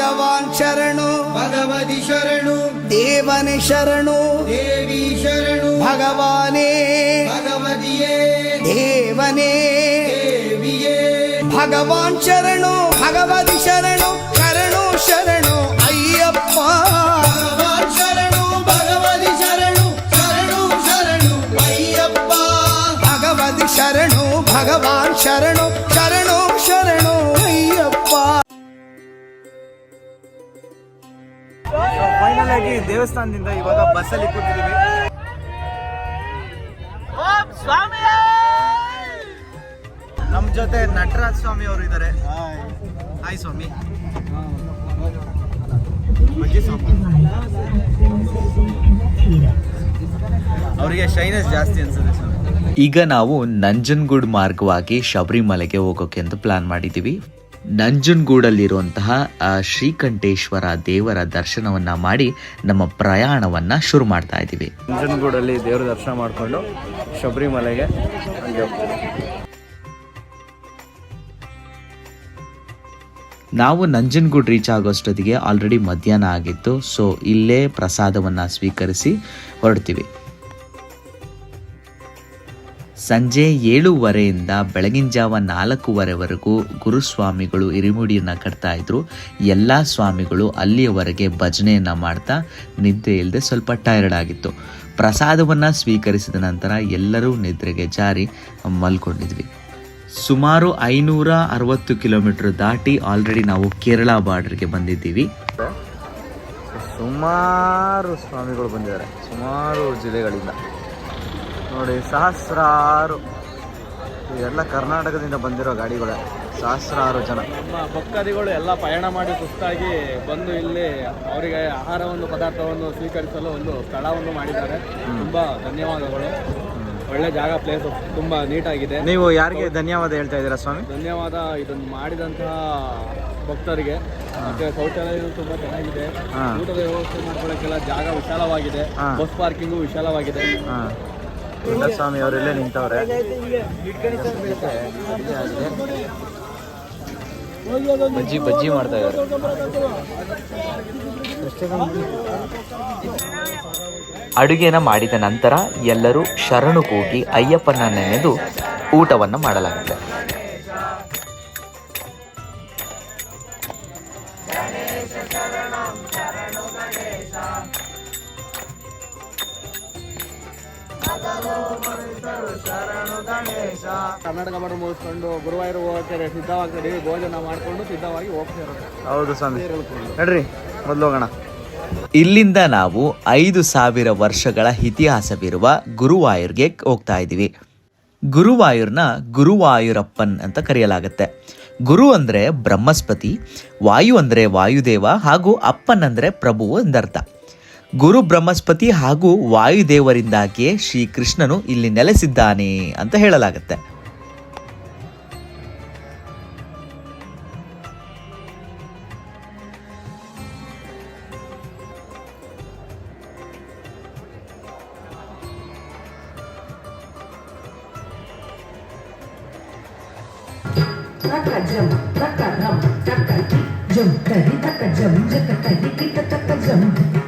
ಭಗವಾನ್ ಶರಣು ಭಗವತಿ ಶರಣು ದೇವನೇ ಶರಣು ದೇವಿ ಶರಣು ಭಗವಾನೇ ಭಗವತಿಯೇ ದೇವನೇ ದೇವಿಯೇ ಭಗವಾನ್ ಶರಣು ಭಗವತಿ ಶರಣು ಶರಣು ಶರಣು ಅಯ್ಯಪ್ಪ ಭಗವಾನ್ ಶರಣು ಭಗವತಿ ಫೈನಲ್ ಆಗಿ ದೇವಸ್ಥಾನದಿಂದ ಇವಾಗ ಬಸ್ಸಲ್ಲಿ ಕೂತಿದ್ದೀವಿ. ನಮ್ಮ ಜೊತೆ ನಟರಾಜ್ ಸ್ವಾಮಿ ಅವರು ಇದ್ದಾರೆ. ಹಾಯ್ ಸ್ವಾಮಿ. ಸ್ವಾಮಿ ಅವರಿಗೆ ಶೈನೆಸ್ ಜಾಸ್ತಿ ಅನ್ಸುತ್ತೆ ಸ್ವಾಮಿ. ಈಗ ನಾವು ನಂಜನ್ಗೂಡ್ ಮಾರ್ಗವಾಗಿ ಶಬರಿಮಲೆಗೆ ಹೋಗೋಕೆ ಅಂತ ಪ್ಲಾನ್ ಮಾಡಿದ್ದೀವಿ. ನಂಜನಗೂಡಲ್ಲಿರುವಂತಹ ಶ್ರೀಕಂಠೇಶ್ವರ ದೇವರ ದರ್ಶನವನ್ನ ಮಾಡಿ ನಮ್ಮ ಪ್ರಯಾಣವನ್ನ ಶುರು ಮಾಡ್ತಾ ಇದ್ದೀವಿ. ನಂಜನಗೂಡಲ್ಲಿ ದೇವರ ದರ್ಶನ ಮಾಡಿಕೊಂಡು ಶಬರಿಮಲೆಗೆ ನಾವು ನಂಜನಗೂಡು ರೀಚ್ ಆಗೋಷ್ಟೊತ್ತಿಗೆ ಆಲ್ರೆಡಿ ಮಧ್ಯಾಹ್ನ ಆಗಿತ್ತು ಸೊ ಇಲ್ಲೇ ಪ್ರಸಾದವನ್ನ ಸ್ವೀಕರಿಸಿ ಹೊರಡ್ತೀವಿ. ಸಂಜೆ ಏಳುವರೆಯಿಂದ ಬೆಳಗಿನ ಜಾವ ನಾಲ್ಕೂವರೆವರೆಗೂ ಗುರುಸ್ವಾಮಿಗಳು ಇರಿಮುಡಿಯನ್ನು ಕಟ್ತಾ ಇದ್ರು. ಎಲ್ಲ ಸ್ವಾಮಿಗಳು ಅಲ್ಲಿಯವರೆಗೆ ಭಜನೆಯನ್ನು ಮಾಡ್ತಾ ನಿದ್ದೆ ಇಲ್ಲದೆ ಸ್ವಲ್ಪ ಟೈರ್ಡ್ ಆಗಿತ್ತು. ಪ್ರಸಾದವನ್ನು ಸ್ವೀಕರಿಸಿದ ನಂತರ ಎಲ್ಲರೂ ನಿದ್ರೆಗೆ ಜಾರಿ ಮಲ್ಕೊಂಡಿದ್ವಿ. ಸುಮಾರು ಐನೂರ ಅರವತ್ತು ಕಿಲೋಮೀಟರ್ ದಾಟಿ ಆಲ್ರೆಡಿ ನಾವು ಕೇರಳ ಬಾರ್ಡರ್ಗೆ ಬಂದಿದ್ದೀವಿ. ಸುಮಾರು ಸ್ವಾಮಿಗಳು ಬಂದಿದ್ದಾರೆ. ಸುಮಾರು ಜಿಲ್ಲೆಗಳಿಂದ. ನೋಡಿ ಸಹಸ್ರಾರು. ಎಲ್ಲ ಕರ್ನಾಟಕದಿಂದ ಬಂದಿರೋ ಗಾಡಿಗಳೇ ಸಹಸ್ರಾರು ಜನ. ನಮ್ಮ ಭಕ್ತಾದಿಗಳು ಎಲ್ಲ ಪಯಣ ಮಾಡಿ ಸುಸ್ತಾಗಿ ಬಂದು ಇಲ್ಲಿ ಅವರಿಗೆ ಆಹಾರವನ್ನು ಪದಾರ್ಥವನ್ನು ಸ್ವೀಕರಿಸಲು ಒಂದು ಸ್ಥಳವನ್ನು ಮಾಡಿದ್ದಾರೆ. ತುಂಬಾ ಧನ್ಯವಾದಗಳು. ಒಳ್ಳೆ ಜಾಗ ಪ್ಲೇಸ್ ತುಂಬಾ ನೀಟಾಗಿದೆ. ನೀವು ಯಾರಿಗೆ ಧನ್ಯವಾದ ಹೇಳ್ತಾ ಇದ್ದೀರಾ ಸ್ವಾಮಿ? ಧನ್ಯವಾದ ಇದನ್ನು ಮಾಡಿದಂತಹ ಭಕ್ತರಿಗೆ. ಮತ್ತೆ ಶೌಚಾಲಯ ತುಂಬಾ ಚೆನ್ನಾಗಿದೆ. ಊಟದ ವ್ಯವಸ್ಥೆ ಮಾಡ್ಕೊಳ್ಳೋಕ್ಕೆಲ್ಲ ಜಾಗ ವಿಶಾಲವಾಗಿದೆ. ಬಸ್ ಪಾರ್ಕಿಂಗು ವಿಶಾಲವಾಗಿದೆ. ಹಾಂ ಸ್ವಾಮಿ ಅವರೆಲ್ಲೇ ನಿಂತವ್ರೆ. ಬಜ್ಜಿ ಬಜ್ಜಿ ಮಾಡ್ತಾ ಇದ್ದಾರೆ. ಅಡುಗೆನ ಮಾಡಿದ ನಂತರ ಎಲ್ಲರೂ ಶರಣು ಕೂಗಿ ಅಯ್ಯಪ್ಪನ ನೆನೆದು ಊಟವನ್ನು ಮಾಡಲಾಗುತ್ತೆ. ಕರ್ನಾಟಕ ಬಾರ್ಡರ್ ಮುಗಿಸ್ಕೊಂಡು ಗುರುವಾಯೂರು ಹೋಗೋಕ್ಕೆ ಸಿದ್ಧವಾಗ್ತಿದ್ದೀವಿ ಭೋಜನ ಮಾಡಿಕೊಂಡು ಸಿದ್ಧವಾಗಿ ಹೋಗ್ತಿರೋದು ಹೌದು ಸ್ವಾಮಿ. ನಡ್ರಿ ಮೊದಲು ಹೋಗೋಣ. ಇಲ್ಲಿಂದ ನಾವು ಐದು ಸಾವಿರ ವರ್ಷಗಳ ಇತಿಹಾಸವಿರುವ ಗುರುವಾಯೂರ್ಗೆ ಹೋಗ್ತಾ ಇದ್ದೀವಿ. ಗುರುವಾಯೂರ್ನ ಗುರುವಾಯೂರಪ್ಪನ್ ಅಂತ ಕರೆಯಲಾಗುತ್ತೆ. ಗುರು ಅಂದರೆ ಬ್ರಹ್ಮಸ್ಪತಿ ವಾಯು ಅಂದರೆ ವಾಯುದೇವ ಹಾಗೂ ಅಪ್ಪನ್ ಅಂದರೆ ಪ್ರಭು ಎಂದರ್ಥ. ಗುರು ಬ್ರಹ್ಮಸ್ಪತಿ ಹಾಗೂ ವಾಯುದೇವರಿಂದಾಗಿಯೇ ಶ್ರೀಕೃಷ್ಣನು ಇಲ್ಲಿ ನೆಲೆಸಿದ್ದಾನೆ ಅಂತ ಹೇಳಲಾಗುತ್ತೆ. ಜಂ jam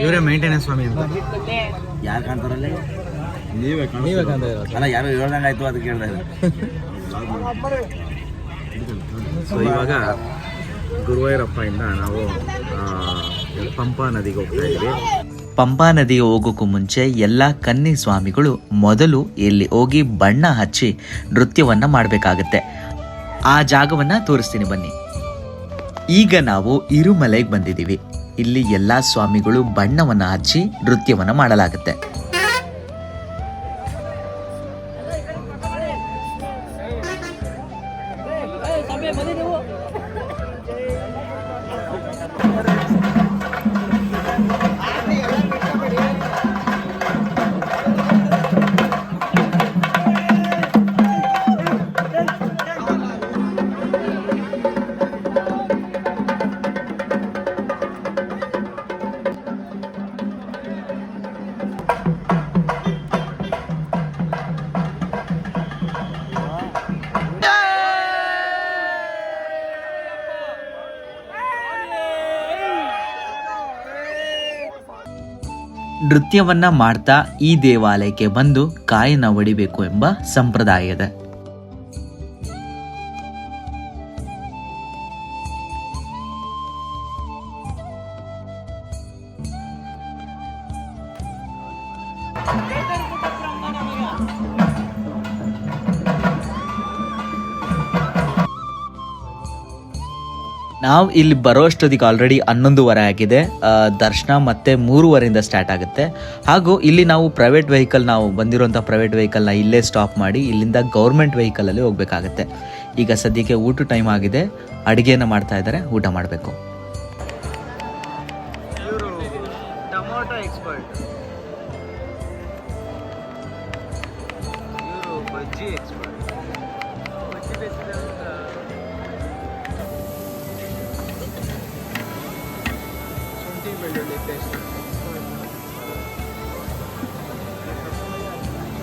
ಇವರೇ ಮೇಂಟೆನೆನ್ಸ್ ಸ್ವಾಮಿ ಅಂತ. ಯಾರು ಕಾಣ್ತಾರಲ್ಲ? ನೀವೇ ನೀವೇ ಕಾಣ್ತಾ ಇರೋ ಅಲ್ಲ ಯಾರು ಹೇಳ್ದಂಗೆ ಆಯ್ತು ಅದಕ್ಕೆ ಹೇಳ್ತಾ ಸೊ ಇವಾಗ ಗುರುವಾಯೂರಪ್ಪಯಿಂದ ನಾವು ಆ, ಪಂಪಾ ನದಿಗೆ ಹೋಗ್ತಾ ಇದ್ದೀವಿ. ಪಂಪಾ ನದಿಗೆ ಹೋಗೋಕ್ಕೂ ಮುಂಚೆ ಎಲ್ಲ ಕನ್ನಿ ಸ್ವಾಮಿಗಳು ಮೊದಲು ಇಲ್ಲಿ ಹೋಗಿ ಬಣ್ಣ ಹಚ್ಚಿ ನೃತ್ಯವನ್ನ ಮಾಡಬೇಕಾಗತ್ತೆ. ಆ ಜಾಗವನ್ನ ತೋರಿಸ್ತೀನಿ ಬನ್ನಿ. ಈಗ ನಾವು ಇರುಮಲೆಗೆ ಬಂದಿದ್ದೀವಿ. ಇಲ್ಲಿ ಎಲ್ಲಾ ಸ್ವಾಮಿಗಳು ಬಣ್ಣವನ್ನು ಹಚ್ಚಿ ನೃತ್ಯವನ್ನು ಮಾಡಲಾಗುತ್ತೆ. ನೃತ್ಯವನ್ನ ಮಾಡ್ತಾ ಈ ದೇವಾಲಯಕ್ಕೆ ಬಂದು ಕಾಯನ ಒಡಿಬೇಕು ಎಂಬ ಸಂಪ್ರದಾಯ ಇದೆ. ನಾವು ಇಲ್ಲಿ ಬರೋ ಅಷ್ಟೊತ್ತಿಗೆ ಆಲ್ರೆಡಿ ಹನ್ನೊಂದುವರೆ ಆಗಿದೆ. ದರ್ಶನ ಮತ್ತೆ ಮೂರುವರೆಯಿಂದ ಸ್ಟಾರ್ಟ್ ಆಗುತ್ತೆ. ಹಾಗೂ ಇಲ್ಲಿ ನಾವು ಪ್ರೈವೇಟ್ ವೆಹಿಕಲ್ ನಾವು ಬಂದಿರುವಂಥ ಪ್ರೈವೇಟ್ ವೆಹಿಕಲ್ನ ಇಲ್ಲೇ ಸ್ಟಾಪ್ ಮಾಡಿ ಇಲ್ಲಿಂದ ಗೌರ್ಮೆಂಟ್ ವೆಹಿಕಲಲ್ಲಿ ಹೋಗಬೇಕಾಗತ್ತೆ. ಈಗ ಸದ್ಯಕ್ಕೆ ಊಟ ಟೈಮ್ ಆಗಿದೆ. ಅಡುಗೆನ ಮಾಡ್ತಾ ಇದ್ದಾರೆ. ಊಟ ಮಾಡಬೇಕು. ಎಕ್ಸ್ಪರ್ಟ್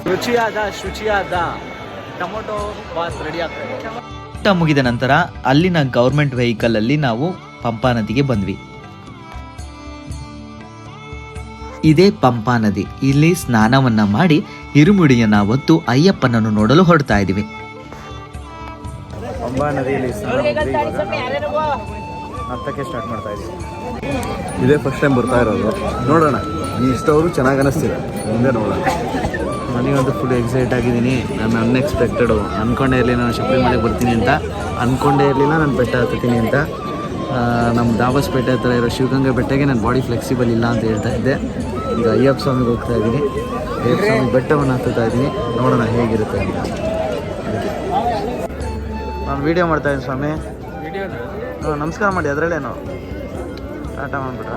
ರುಚಿಯಾದ ಶುಚಿಯಾದ. ಟೊಮೊಟೊ ಬಾತ್ ರೆಡಿ ಆಗ್ತದೆ ಊಟ ಮುಗಿದ ನಂತರ ಅಲ್ಲಿನ ಗೌರ್ಮೆಂಟ್ ವೆಹಿಕಲಲ್ಲಿ ನಾವು ಪಂಪಾ ನದಿಗೆ ಬಂದ್ವಿ. ಇದೇ ಪಂಪಾ ನದಿ. ಇಲ್ಲಿ ಸ್ನಾನವನ್ನ ಮಾಡಿ ಇರುಮುಡಿಯನ್ನ ಹೊತ್ತು ಅಯ್ಯಪ್ಪನನ್ನು ನೋಡಲು ಹೊರಡ್ತಾ ಇದ್ದೀವಿ. ಪಂಪಾ ನದಿಯಲ್ಲಿ ಸ್ನಾನ ಇವಾಗ ನರ್ತಕ್ಕೆ ಸ್ಟಾರ್ಟ್ ಮಾಡ್ತಾ ಇದ್ದೀವಿ. ಇದೇ ಫಸ್ಟ್ ಟೈಮ್ ಬರ್ತಾ ಇರೋದು. ನೋಡೋಣ. ಈ ಇಷ್ಟವರು ಚೆನ್ನಾಗಿ ಅನ್ನಿಸ್ತಿದೆ ಮುಂದೆ ನೋಡೋಣ. ನನಗಂತೂ ಫುಲ್ ಎಕ್ಸೈಟ್ ಆಗಿದ್ದೀನಿ. ನಾನು ಅನ್ಎಕ್ಸ್ಪೆಕ್ಟೆಡು ಅಂದ್ಕೊಂಡೇ ಇರಲಿ ನಾನು ಶಬರಿಮಲೆಗೆ ಬರ್ತೀನಿ ಅಂತ. ಅಂದ್ಕೊಂಡೇ ಇರಲಿಲ್ಲ ನಾನು ಬೆಟ್ಟ ಹತ್ತೀನಿ ಅಂತ. ನಮ್ಮ ದಾಬಸ್ಪೇಟೆ ಹತ್ರ ಇರೋ ಶಿವಗಂಗಾ ಬೆಟ್ಟಗೆ ನನ್ನ ಬಾಡಿ ಫ್ಲೆಕ್ಸಿಬಲ್ ಇಲ್ಲ ಅಂತ ಹೇಳ್ತಾ ಇದ್ದೆ. ಈಗ ಅಯ್ಯಪ್ಪ ಸ್ವಾಮಿಗೆ ಹೋಗ್ತಾ ಇದ್ದೀನಿ. ಅಯ್ಯಪ್ಪ ಸ್ವಾಮಿ ಬೆಟ್ಟವನ್ನು ಹತ್ತುತ್ತಾ ಇದ್ದೀನಿ. ನೋಡೋಣ ಹೇಗಿರುತ್ತೆ ಅಂತ. ನಾನು ವೀಡಿಯೋ ಮಾಡ್ತಾ ಇದ್ದೀನಿ ಸ್ವಾಮಿ. ನಮಸ್ಕಾರ ಮಾಡಿ ಅದರಲ್ಲೇನು? ಮಾಡ್ಬಿಟ್ರೆ.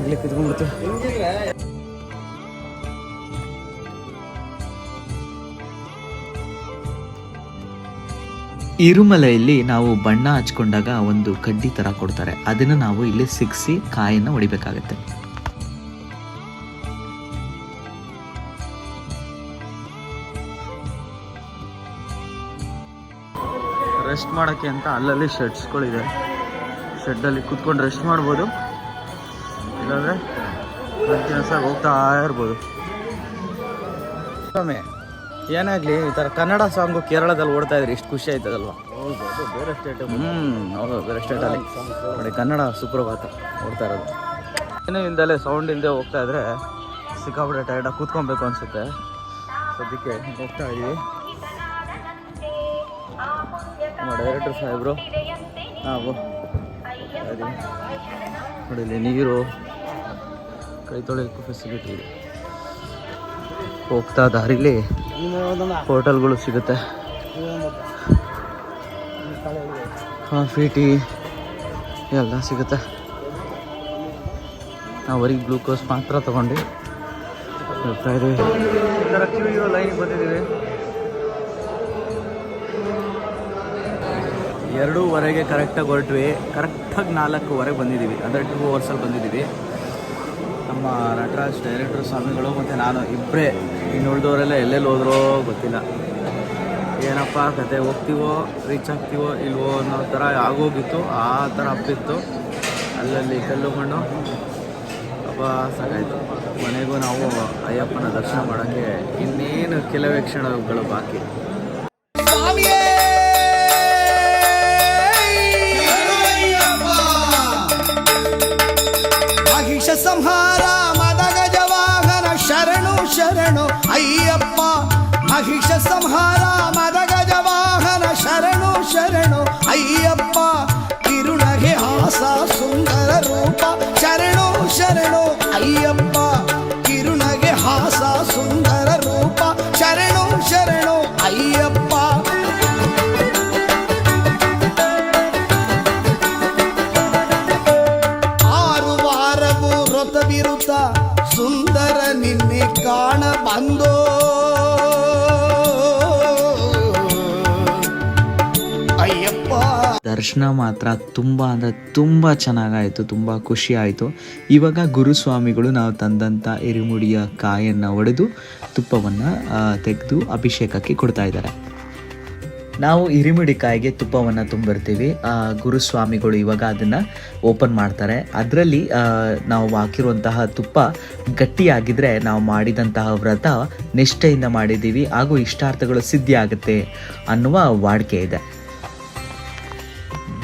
ಇಲ್ಲಿ ಇರುಮಲೆಯಲ್ಲಿ ನಾವು ಬಣ್ಣ ಹಚ್ಕೊಂಡಾಗ ಒಂದು ಕಡ್ಡಿ ತರ ಕೊಡ್ತಾರೆ. ಅದನ್ನು ನಾವು ಇಲ್ಲಿ ಸಿಕ್ಸಿ ಕಾಯನ್ನ ಹೊಡಿಬೇಕಾಗತ್ತೆ. ರೆಸ್ಟ್ ಮಾಡೋಕ್ಕೆ ಅಂತ ಅಲ್ಲಲ್ಲಿ ಶೆಡ್ಸ್ಗಳಿದೆ. ಶೆಡ್ಡಲ್ಲಿ ಕೂತ್ಕೊಂಡು ರೆಸ್ಟ್ ಮಾಡ್ಬೋದು. ಇಲ್ಲಾಂದರೆ ಕಂಟಿನ್ಯೂಸ್ ಆಗಿ ಹೋಗ್ತಾ ಇರ್ಬೋದು. ಸ್ವಾಮಿ ಏನಾಗಲಿ ಈ ಥರ ಕನ್ನಡ ಸಾಂಗು ಕೇರಳದಲ್ಲಿ ಓಡ್ತಾ ಇದ್ರೆ ಇಷ್ಟು ಖುಷಿ ಆಯ್ತದಲ್ವಾ? ಬೇರೆ ಸ್ಟೇಟ್ ಹ್ಞೂ ಹೌದು ಬೇರೆ ಸ್ಟೇಟಲ್ಲಿ ನೋಡಿ ಕನ್ನಡ ಸುಪ್ರಭಾತ ಓಡ್ತಾ ಇರೋದು. ಏನೋ ಇಲ್ದಲೆ ಸೌಂಡ್ ಇಲ್ಲದೆ ಹೋಗ್ತಾ ಇದ್ರೆ ಸಿಕ್ಕಾಪಟ್ಟೆ ಟೈರ್ಡಾಗಿ ಕೂತ್ಕೊಬೇಕು ಅನಿಸುತ್ತೆ. ಸದ್ಯಕ್ಕೆ ಹೋಗ್ತಾ ಇದೀವಿ. ಡೈರೆಕ್ಟರ್ ಸಾಹೇಬರು. ನಾವು ನೋಡಿ ಇಲ್ಲಿ ನೀರು, ಕೈ ತೊಳೆಯೋಕ್ಕೂ ಫೆಸಿಲಿಟಿ ಇದೆ. ಹೋಗ್ತಾ ದಾರಿಲಿ ಹೋಟೆಲ್ಗಳು ಸಿಗುತ್ತೆ. ಕಾಫಿ, ಟೀ ಎಲ್ಲ ಸಿಗುತ್ತೆ. ನಾವು ಅವ್ರಿಗೆ ಗ್ಲೂಕೋಸ್ ಮಾತ್ರ ತಗೊಂಡು ಹೋಗ್ತಾ ಇದ್ದೀವಿ. ಲೈನಿಗೆ ಬಂದಿದ್ದೀವಿ. ಎರಡೂವರೆಗೆ ಕರೆಕ್ಟಾಗಿ ಹೊರಟ್ವಿ. ಕರೆಕ್ಟಾಗಿ ನಾಲ್ಕೂವರೆಗೆ ಬಂದಿದ್ದೀವಿ. ಅಂದರೆ ಟೂ ಅವರ್ಸಲ್ಲಿ ಬಂದಿದ್ದೀವಿ. ನಮ್ಮ ನಟರಾಜ್ ಡೈರೆಕ್ಟರ್ ಸ್ವಾಮಿಗಳು ಮತ್ತು ನಾನು ಇಬ್ಬರೇ ಇನ್ನು ಉಳಿದವರೆಲ್ಲ ಎಲ್ಲೆಲ್ಲಿ ಹೋದ್ರೋ ಗೊತ್ತಿಲ್ಲ. ಏನಪ್ಪ ಕತೆ ಹೋಗ್ತೀವೋ ರೀಚ್ ಆಗ್ತೀವೋ ಇಲ್ವೋ ಅನ್ನೋ ಥರ ಆಗೋಗಿತ್ತು. ಆ ಥರ ಅಪ್ಪಿತ್ತು. ಅಲ್ಲಲ್ಲಿ ಕಲ್ಲು ಮಣ್ಣು. ಹಬ್ಬ ಸಾಕಾಯಿತು. ಮನೆಗೂ ನಾವು ಅಯ್ಯಪ್ಪನ ದರ್ಶನ ಮಾಡೋಕ್ಕೆ ಇನ್ನೇನು ಕೆಲವೇ ಕ್ಷಣಗಳು ಬಾಕಿ. ಅಯ್ಯಪ್ಪ ಕಿರುಣಗೆ ಹಾಸ, ಸುಂದರ ರೂಪ, ಶರಣು ಶರಣು, ಅಯ್ಯಪ್ಪ. ಆರು ವಾರವು ವ್ರತವಿರುತ್ತ ಸುಂದರ ನಿನ್ನೆ ಕಾಣ ಬಂದೋ ದರ್ಶನ ಮಾತ್ರ ತುಂಬ ಅಂದರೆ ತುಂಬ ಚೆನ್ನಾಗಾಯಿತು, ತುಂಬ ಖುಷಿ ಆಯಿತು. ಇವಾಗ ಗುರುಸ್ವಾಮಿಗಳು ನಾವು ತಂದಂಥ ಎರಿಮುಡಿಯ ಕಾಯನ್ನು ಒಡೆದು ತುಪ್ಪವನ್ನು ತೆಗೆದು ಅಭಿಷೇಕಕ್ಕೆ ಕೊಡ್ತಾ ಇದ್ದಾರೆ. ನಾವು ಇರಿಮುಡಿ ಕಾಯಿಗೆ ತುಪ್ಪವನ್ನು ತುಂಬಿರ್ತೀವಿ. ಗುರುಸ್ವಾಮಿಗಳು ಇವಾಗ ಅದನ್ನು ಓಪನ್ ಮಾಡ್ತಾರೆ. ಅದರಲ್ಲಿ ನಾವು ಹಾಕಿರುವಂತಹ ತುಪ್ಪ ಗಟ್ಟಿಯಾಗಿದ್ದರೆ ನಾವು ಮಾಡಿದಂತಹ ವ್ರತ ನಿಷ್ಠೆಯಿಂದ ಮಾಡಿದ್ದೀವಿ. ಹಾಗೂ ಇಷ್ಟಾರ್ಥಗಳು ಸಿದ್ಧಿಯಾಗುತ್ತೆ ಅನ್ನುವ ವಾಡಿಕೆ ಇದೆ.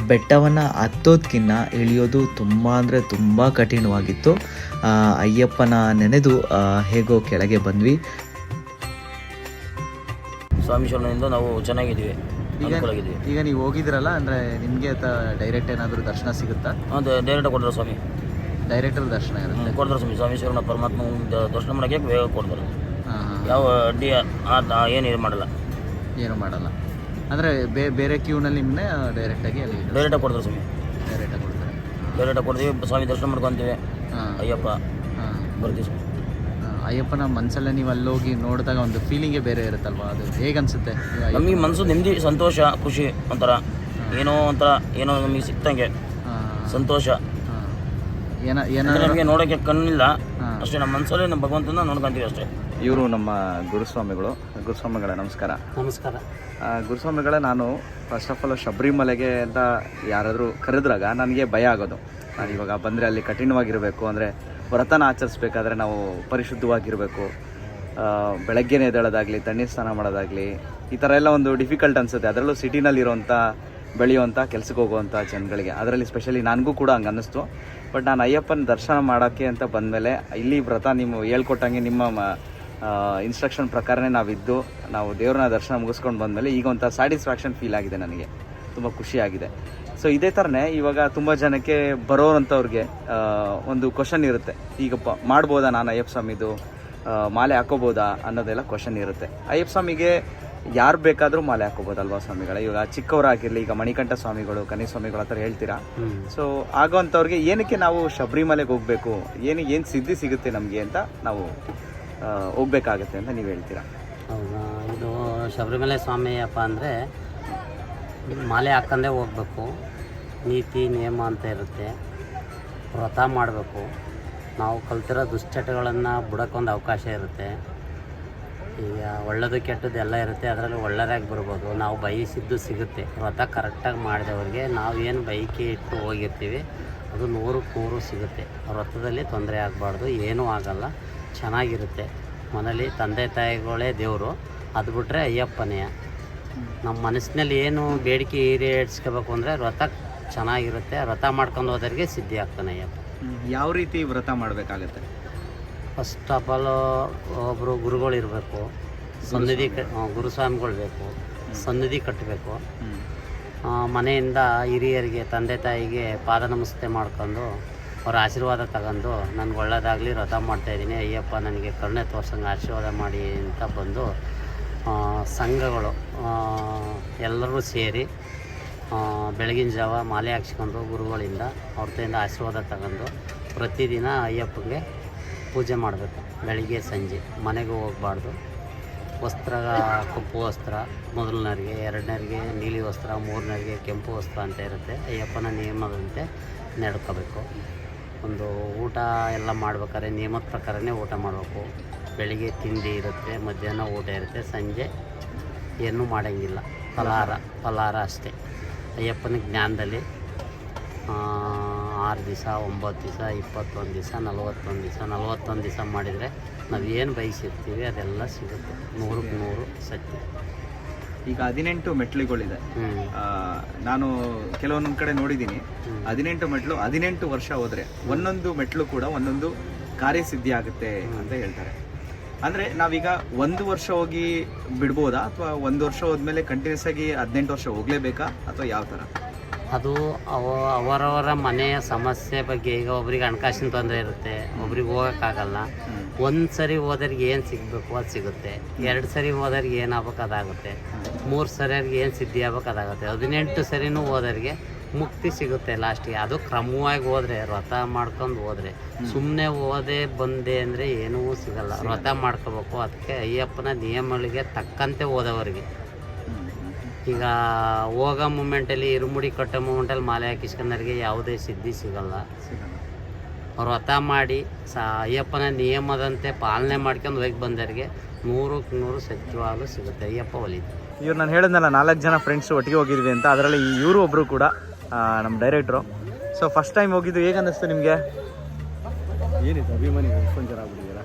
ಬೆಟ್ಟವನ್ನು ಹತ್ತೋದ್ಕಿನ್ನ ಇಳಿಯೋದು ತುಂಬ ಅಂದರೆ ತುಂಬ ಕಠಿಣವಾಗಿತ್ತು. ಅಯ್ಯಪ್ಪನ ನೆನೆದು ಹೇಗೋ ಕೆಳಗೆ ಬಂದ್ವಿ. ಸ್ವಾಮಿ ಶರಣದಿಂದ ನಾವು ಚೆನ್ನಾಗಿದ್ದೀವಿ ಈಗ ನೀವು ಹೋಗಿದ್ರಲ್ಲ ಅಂದರೆ ನಿಮಗೆ ಡೈರೆಕ್ಟ್ ಏನಾದರೂ ದರ್ಶನ ಸಿಗುತ್ತಾ? ಅದು ಡೈರೆಕ್ಟ್ ಕೊಡ್ತಾರೆ ಸ್ವಾಮಿ. ಡೈರೆಕ್ಟರ್ ದರ್ಶನ ಇರುತ್ತೆ. ಕೊಡ್ತಾರೆ ಸ್ವಾಮಿ. ಸ್ವಾಮಿ ಶರಣ ಪರಮಾತ್ಮ ದರ್ಶನ ಮಾಡೋಕ್ಕೆ ಬೇಗ ಕೊಡ್ತಾರೆ. ಯಾವ ಅಡ್ಡಿ ಆ- ಏನು ಇದು ಮಾಡಲ್ಲ. ಏನು ಮಾಡಲ್ಲ. ಅಂದರೆ ಬೇರೆ ಕ್ಯೂನಲ್ಲಿ ನಿಮ್ಮನ್ನೇ ಡೈರೆಕ್ಟಾಗಿ ಅಲ್ಲಿ ಡೈರೆಕ್ಟಾಗಿ ಕೊಡ್ತಾರೆ ಸ್ವಾಮಿ. ಡೈರೆಕ್ಟಾಗಿ ಕೊಡ್ತಾರೆ. ಡೈರೆಕ್ಟಾಗಿ ಕೊಡ್ತೀವಿ. ಸ್ವಾಮಿ ದರ್ಶನ ಮಾಡ್ಕೊತೀವಿ. ಹಾಂ. ಅಯ್ಯಪ್ಪ. ಹಾಂ. ಬರ್ತೀವಿ ಸ್ವಾಮಿ. ಅಯ್ಯಪ್ಪನ ಮನಸ್ಸಲ್ಲೇ ನೀವು ಅಲ್ಲಿ ಹೋಗಿ ನೋಡಿದಾಗ ಒಂದು ಫೀಲಿಂಗೇ ಬೇರೆ ಇರುತ್ತಲ್ವಾ? ಅದು ಹೇಗೆ ಅನಿಸುತ್ತೆ ನಮಗೆ ಮನಸ್ಸು ನೆಮ್ಮದಿ ಸಂತೋಷ ಖುಷಿ ಒಂಥರ. ಏನೋ ಒಂಥರ ಏನೋ ನಮಗೆ ಸಿಕ್ತಂಗೆ. ಸಂತೋಷ. ಏನ ಏನಾದ್ರೂ ನಮಗೆ ನೋಡೋಕ್ಕೆ ಕಣ್ಣಿಲ್ಲ. ಅಷ್ಟೇ ನಮ್ಮ ಮನಸ್ಸಲ್ಲಿ ನಮ್ಮ ಭಗವಂತನ ನೋಡ್ಕೊಂತೀವಿ ಅಷ್ಟೇ. ಇವರು ನಮ್ಮ ಗುರುಸ್ವಾಮಿಗಳು. ಗುರುಸ್ವಾಮಿಗಳ ನಮಸ್ಕಾರ. ನಮಸ್ಕಾರ. ಗುರುಸ್ವಾಮಿಗಳೇ ಗುರುಸ್ವಾಮಿಗಳ ನಾನು ಫಸ್ಟ್ ಆಫ್ ಆಲ್ ಶಬರಿಮಲೆಗೆ ಅಂತ ಯಾರಾದರೂ ಕರೆದ್ರಾಗ ನನಗೆ ಭಯ ಆಗೋದು. ನಾನು ಇವಾಗ ಬಂದರೆ ಅಲ್ಲಿ ಕಠಿಣವಾಗಿರಬೇಕು ಅಂದರೆ ವ್ರತನ ಆಚರಿಸ್ಬೇಕಾದ್ರೆ ನಾವು ಪರಿಶುದ್ಧವಾಗಿರಬೇಕು. ಆ, ಬೆಳಗ್ಗೆನೇ ಎದ್ದೇಳೋದಾಗಲಿ ತಣ್ಣೀರು ಸ್ನಾನ ಮಾಡೋದಾಗಲಿ ಈ ಥರ ಎಲ್ಲ ಒಂದು ಡಿಫಿಕಲ್ಟ್ ಅನಿಸುತ್ತೆ. ಅದರಲ್ಲೂ ಸಿಟಿನಲ್ಲಿರೋಂಥ ಬೆಳೆಯುವಂಥ ಕೆಲಸಕ್ಕೆ ಹೋಗುವಂಥ ಜನಗಳಿಗೆ. ಅದರಲ್ಲಿ ಸ್ಪೆಷಲಿ ನನಗೂ ಕೂಡ ಹಂಗೆ ಅನ್ನಿಸ್ತು. ಬಟ್ ನಾನು ಅಯ್ಯಪ್ಪನ ದರ್ಶನ ಮಾಡೋಕ್ಕೆ ಅಂತ ಬಂದಮೇಲೆ ಇಲ್ಲಿ ವ್ರತ ನೀವು ಹೇಳ್ಕೊಟ್ಟಂಗೆ ನಿಮ್ಮ ಇನ್ಸ್ಟ್ರಕ್ಷನ್ ಪ್ರಕಾರನೇ ನಾವಿದ್ದು. ನಾವು ದೇವ್ರನ್ನ ದರ್ಶನ ಮುಗಿಸ್ಕೊಂಡು ಬಂದಮೇಲೆ ಈಗ ಒಂಥರ ಸ್ಯಾಟಿಸ್ಫ್ಯಾಕ್ಷನ್ ಫೀಲ್ ಆಗಿದೆ ನನಗೆ. ತುಂಬ ಖುಷಿಯಾಗಿದೆ. ಸೊ ಇದೇ ಥರನೇ ಇವಾಗ ತುಂಬ ಜನಕ್ಕೆ ಬರೋರಂಥವ್ರಿಗೆ ಒಂದು ಕ್ವಶನ್ ಇರುತ್ತೆ. ಈಗಪ್ಪ ಮಾಡ್ಬೋದಾ ನಾನು ಅಯ್ಯಪ್ಪ ಸ್ವಾಮಿದು? ಮಾಲೆ ಹಾಕೋಬೋದಾ ಅನ್ನೋದೆಲ್ಲ ಕ್ವಶನ್ ಇರುತ್ತೆ. ಅಯ್ಯಪ್ಪ ಸ್ವಾಮಿಗೆ ಯಾರು ಬೇಕಾದರೂ ಮಾಲೆ ಹಾಕೋಬೋದಲ್ವಾ ಸ್ವಾಮಿಗಳ? ಇವಾಗ ಚಿಕ್ಕವರಾಗಿರಲಿ ಈಗ ಮಣಿಕಂಠ ಸ್ವಾಮಿಗಳು ಕನಿ ಸ್ವಾಮಿಗಳ ಆ ಥರ ಹೇಳ್ತೀರಾ? ಸೊ ಆಗೋವಂಥವ್ರಿಗೆ ಏನಕ್ಕೆ ನಾವು ಶಬರಿಮಲೆಗೆ ಹೋಗಬೇಕು? ಏನು ಏನು ಸಿದ್ಧಿ ಸಿಗುತ್ತೆ ನಮಗೆ ಅಂತ ನಾವು ಹೋಗ್ಬೇಕಾಗತ್ತೆ ಅಂತ ನೀವು ಹೇಳ್ತೀರಾ? ಹೌದಾ? ಇದು ಶಬರಿಮಲೆ ಸ್ವಾಮಿ ಅಪ್ಪ ಅಂದರೆ ಮಾಲೆ ಹಾಕ್ಕಂದೇ ಹೋಗ್ಬೇಕು. ನೀತಿ ನಿಯಮ ಅಂತ ಇರುತ್ತೆ. ವ್ರತ ಮಾಡಬೇಕು. ನಾವು ಕಲ್ತಿರೋ ದುಶ್ಚಟಗಳನ್ನು ಬಿಡೋಕ್ಕೊಂದು ಅವಕಾಶ ಇರುತ್ತೆ. ಈಗ ಒಳ್ಳೆಯದು ಕೆಟ್ಟದ್ದು ಎಲ್ಲ ಇರುತ್ತೆ, ಅದರಲ್ಲಿ ಒಳ್ಳೆಯದಾಗಿ ಬರ್ಬೋದು. ನಾವು ಬಯಸಿದ್ದು ಸಿಗುತ್ತೆ. ವ್ರತ ಕರೆಕ್ಟಾಗಿ ಮಾಡಿದವ್ರಿಗೆ ನಾವು ಏನು ಬೈಕೆ ಇಟ್ಟು ಹೋಗಿರ್ತೀವಿ, ಅದು ನೂರು ನೂರು ಸಿಗುತ್ತೆ. ವ್ರತದಲ್ಲಿ ತೊಂದರೆ ಆಗಬಾರ್ದು, ಏನೂ ಆಗಲ್ಲ, ಚೆನ್ನಾಗಿರುತ್ತೆ. ಮನೇಲಿ ತಂದೆ ತಾಯಿಗಳೇ ದೇವರು, ಅದು ಬಿಟ್ಟರೆ ಅಯ್ಯಪ್ಪನೆಯ ನಮ್ಮ ಮನಸ್ಸಿನಲ್ಲಿ ಏನು ಬೇಡಿಕೆ ಈಡೇರಿಸ್ಕೋಬೇಕು ಅಂದರೆ ವ್ರತ ಚೆನ್ನಾಗಿರುತ್ತೆ, ವ್ರತ ಮಾಡ್ಕೊಂಡು ಹೋದವ್ರಿಗೆ ಸಿದ್ಧಿ ಆಗ್ತಾನೆ ಅಯ್ಯಪ್ಪ. ಯಾವ ರೀತಿ ವ್ರತ ಮಾಡಬೇಕಾಗತ್ತೆ? ಫಸ್ಟ್ ಆಫ್ ಆಲ್ ಒಬ್ಬರು ಗುರುಗಳು ಇರಬೇಕು. ಸನ್ನಿಧಿ ಗುರುಸ್ವಾಮಿಗಳು ಬೇಕು. ಸನ್ನಿಧಿ ಕಟ್ಟಬೇಕು. ಮನೆಯಿಂದ ಹಿರಿಯರಿಗೆ ತಂದೆ ತಾಯಿಗೆ ಪಾದ ನಮಸ್ತೆ ಮಾಡ್ಕೊಂಡು ಅವ್ರ ಆಶೀರ್ವಾದ ತಗೊಂಡು ನನಗೆ ಒಳ್ಳೆಯದಾಗಲಿ ವ್ರತ ಮಾಡ್ತಾಯಿದ್ದೀನಿ ಅಯ್ಯಪ್ಪ ನನಗೆ ಕರುಣೆ ತೋರ್ಸಂಗೆ ಆಶೀರ್ವಾದ ಮಾಡಿ ಅಂತ ಬಂದು ಸಂಘಗಳು ಎಲ್ಲರೂ ಸೇರಿ ಬೆಳಗಿನ ಜಾವ ಮಾಲೆ ಹಾಕ್ಸ್ಕೊಂಡು ಗುರುಗಳಿಂದ ಅವ್ರ ಆಶೀರ್ವಾದ ತಗೊಂಡು ಪ್ರತಿದಿನ ಅಯ್ಯಪ್ಪಗೆ ಪೂಜೆ ಮಾಡಬೇಕು. ಬೆಳಿಗ್ಗೆ, ಸಂಜೆ. ಮನೆಗೆ ಹೋಗಬಾರ್ದು. ವಸ್ತ್ರ, ಕಪ್ಪು ವಸ್ತ್ರ ಮೊದಲನೇರಿಗೆ ಎರಡನೇರಿಗೆ ನೀಲಿ ವಸ್ತ್ರ, ಮೂರನೇರಿಗೆ ಕೆಂಪು ವಸ್ತ್ರ ಅಂತ ಇರುತ್ತೆ. ಅಯ್ಯಪ್ಪನ ನಿಯಮದಂತೆ ನಡ್ಕೋಬೇಕು. ಒಂದು ಊಟ ಎಲ್ಲ ಮಾಡ್ಬೇಕಾದ್ರೆ ನಿಯಮದ ಪ್ರಕಾರನೇ ಊಟ ಮಾಡಬೇಕು. ಬೆಳಿಗ್ಗೆ ತಿಂಡಿ ಇರುತ್ತೆ, ಮಧ್ಯಾಹ್ನ ಊಟ ಇರುತ್ತೆ, ಸಂಜೆ ಏನೂ ಮಾಡೋಂಗಿಲ್ಲ. ಫಲಹಾರ ಫಲಹಾರ ಅಷ್ಟೇ. ಅಯ್ಯಪ್ಪನ ಜ್ಞಾನದಲ್ಲಿ ಆರು ದಿವಸ ಒಂಬತ್ತು ದಿವಸ ಇಪ್ಪತ್ತೊಂದು ದಿವಸ ನಲವತ್ತೊಂದು ದಿವಸ ನಲವತ್ತೊಂದು ದಿವಸ ಮಾಡಿದರೆ ನಾವು ಏನು ಬಯಸಿರ್ತೀವಿ ಅದೆಲ್ಲ ಸಿಗುತ್ತೆ. ನೂರಕ್ಕೆ ನೂರು ಸತ್ಯ. ಈಗ ಹದಿನೆಂಟು ಮೆಟ್ಲುಗಳಿದೆ. ನಾನು ಕೆಲವೊಂದು ಕಡೆ ನೋಡಿದ್ದೀನಿ ಹದಿನೆಂಟು ಮೆಟ್ಲು ಹದಿನೆಂಟು ವರ್ಷ ಹೋದರೆ ಒಂದೊಂದು ಮೆಟ್ಲು ಕೂಡ ಒಂದೊಂದು ಕಾರ್ಯಸಿದ್ಧಿ ಆಗುತ್ತೆ ಅಂತ ಹೇಳ್ತಾರೆ. ಅಂದರೆ ನಾವೀಗ ಒಂದು ವರ್ಷ ಹೋಗಿ ಬಿಡ್ಬೋದಾ? ಅಥವಾ ಒಂದು ವರ್ಷ ಹೋದ್ಮೇಲೆ ಕಂಟಿನ್ಯೂಸ್ ಆಗಿ ಹದಿನೆಂಟು ವರ್ಷ ಹೋಗ್ಲೇಬೇಕಾ? ಅಥವಾ ಯಾವ ತರ ಅದು ಅವ, ಅವರವರ ಮನೆಯ ಸಮಸ್ಯೆ ಬಗ್ಗೆ ಈಗ ಒಬ್ರಿಗೆ ಹಣಕಾಸಿನ ತೊಂದರೆ ಇರುತ್ತೆ, ಒಬ್ರಿಗೆ ಹೋಗೋಕ್ಕಾಗಲ್ಲ. ಒಂದು ಸರಿ ಹೋದವ್ರಿಗೆ ಏನು ಸಿಗಬೇಕು ಅದು ಸಿಗುತ್ತೆ. ಎರಡು ಸರಿ ಹೋದವ್ರಿಗೆ ಏನು ಆಗ್ಬೇಕು ಅದಾಗುತ್ತೆ. ಮೂರು ಸರಿಯವ್ರಿಗೆ ಏನು ಸಿದ್ಧಿ ಆಗ್ಬೇಕು ಅದಾಗುತ್ತೆ. ಹದಿನೆಂಟು ಸರಿನೂ ಹೋದವ್ರಿಗೆ ಮುಕ್ತಿ ಸಿಗುತ್ತೆ ಲಾಸ್ಟಿಗೆ. ಅದು ಕ್ರಮವಾಗಿ ಹೋದರೆ ವ್ರತ ಮಾಡ್ಕೊಂಡು ಹೋದರೆ. ಸುಮ್ಮನೆ ಓದೇ ಬಂದೆ ಅಂದರೆ ಏನೂ ಸಿಗಲ್ಲ. ವ್ರತ ಮಾಡ್ಕೋಬೇಕು. ಅದಕ್ಕೆ ಅಯ್ಯಪ್ಪನ ನಿಯಮಗಳಿಗೆ ತಕ್ಕಂತೆ ಹೋದವರಿಗೆ. ಈಗ ಹೋಗೋ ಮೂಮೆಂಟಲ್ಲಿ ಇರುಮುಡಿ ಕಟ್ಟೋ ಮೂಮೆಂಟಲ್ಲಿ ಮಾಲೆ ಹಾಕಿಸ್ಕೊಂಡವ್ರಿಗೆ ಯಾವುದೇ ಸಿದ್ಧಿ ಸಿಗಲ್ಲ. ಅವ್ರು ವ್ರತ ಮಾಡಿ ಸ ಅಯ್ಯಪ್ಪನ ನಿಯಮದಂತೆ ಪಾಲನೆ ಮಾಡ್ಕೊಂಡು ಹೋಗಿ ಬಂದವರಿಗೆ ನೂರಕ್ಕೆ ನೂರು ಸಚಿವಾಲು ಸಿಗುತ್ತೆ. ಅಯ್ಯಪ್ಪ ಒಲಿದು ಇವ್ರು ನಾನು ಹೇಳಿದ್ನಲ್ಲ ನಾಲ್ಕು ಜನ ಫ್ರೆಂಡ್ಸ್ ಒಟ್ಟಿಗೆ ಹೋಗಿದ್ವಿ ಅಂತ. ಅದರಲ್ಲಿ ಇವರು ಒಬ್ಬರು ಕೂಡ ನಮ್ಮ ಡೈರೆಕ್ಟ್ರು ಸೊ ಫಸ್ಟ್ ಟೈಮ್ ಹೋಗಿದ್ದು ಹೇಗೆ ಅನ್ನಿಸ್ತು ನಿಮಗೆ? ಏನಿದೆ ಅಭಿಮಾನಿ ಎಷ್ಟೊಂದು ಜನ ಆಗ್ಬಿಟ್ಟಿದ್ದೀರಾ?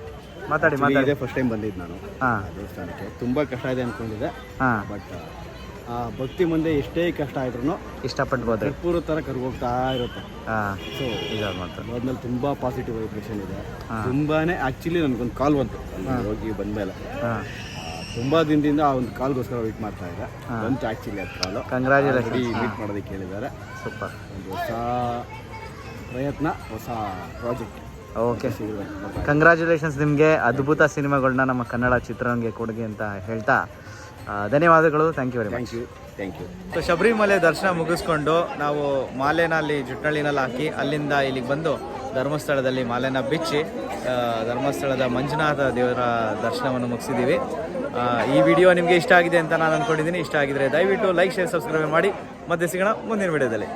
ಮಾತಾಡಿ ಇದೇ ಮಾತಾಡಿ. ಫಸ್ಟ್ ಟೈಮ್ ಬಂದಿದ್ದು ನಾನು. ಹಾಂ. ಆ ದೇವಸ್ಥಾನಕ್ಕೆ. ತುಂಬ ಕಷ್ಟ ಇದೆ ಅಂದ್ಕೊಂಡಿದ್ದೆ ಹಾಂ. ಬಟ್ ಆ ಭಕ್ತಿ ಮುಂದೆ ಎಷ್ಟೇ ಕಷ್ಟ ಆದ್ರೂ ಇಷ್ಟಪಟ್ಟು ಹೋದ್ರಿ ಪೂರ್ವ ಥರ ಕರ್ಗೋಗ್ತಾ ಇರುತ್ತೆ. ಹಾಂ ಸೊ ಹೋದ್ಮೇಲೆ ತುಂಬ ಪಾಸಿಟಿವ್ ವೈಬ್ರೇಷನ್ ಇದೆ. ತುಂಬಾನೇ ಆ್ಯಕ್ಚುಲಿ ನನಗೊಂದು ಕಾಲ್ ಬಂತು. ಹೋಗಿ ಬಂದಮೇಲೆ. ಹಾಂ. ತುಂಬ ದಿನದಿಂದ ಆ ಒಂದು ಕಾಲ್ಗೋಸ್ಕರ ವೇಟ್ ಮಾಡ್ತಾ ಇದ್ದೆ. ಬಂತು ಆ್ಯಕ್ಚುಲಿ ಅದು ಕಾಲು ಕಂಗ್ರಾಚುಲೇಷನ್ ಮೀಟ್ ಮಾಡೋದಕ್ಕೆ ಹೇಳಿದ್ದಾರೆ. ಸೂಪರ್ ಒಂದು ಹೊಸ ಪ್ರಯತ್ನ ಹೊಸ ಪ್ರಾಜೆಕ್ಟ್ ಓಕೆ ಕಂಗ್ರ್ಯಾಚುಲೇಷನ್ಸ್ ನಿಮಗೆ. ಅದ್ಭುತ ಸಿನಿಮಾಗಳನ್ನ ನಮ್ಮ ಕನ್ನಡ ಚಿತ್ರರಂಗಕ್ಕೆ ಕೊಡುಗೆ ಅಂತ ಹೇಳ್ತಾ ಧನ್ಯವಾದಗಳು. Thank you very much thank you thank you so Sabarimala ದರ್ಶನ ಮುಗಿಸ್ಕೊಂಡು ನಾವು ಮಾಲೆನ ಅಲ್ಲಿ ಜುಟ್ಟಳ್ಳಿನಲ್ಲಿ ಹಾಕಿ ಅಲ್ಲಿಂದ ಇಲ್ಲಿಗೆ ಬಂದು ಧರ್ಮಸ್ಥಳದಲ್ಲಿ ಮಾಲೆನ ಬಿಚ್ಚಿ ಧರ್ಮಸ್ಥಳದ ಮಂಜುನಾಥ ದೇವರ ದರ್ಶನವನ್ನು ಮುಗಿಸಿದ್ದೀವಿ. ಈ ವಿಡಿಯೋ ನಿಮಗೆ ಇಷ್ಟ ಆಗಿದೆ ಅಂತ ನಾನು ಅಂದ್ಕೊಂಡಿದ್ದೀನಿ ಇಷ್ಟ ಆಗಿದ್ರೆ ದಯವಿಟ್ಟು ಲೈಕ್ ಶೇರ್ ಸಬ್ಸ್ಕ್ರೈಬ್ ಮಾಡಿ. ಮತ್ತೆ ಸಿಗೋಣ ಮುಂದಿನ ವಿಡಿಯೋದಲ್ಲಿ.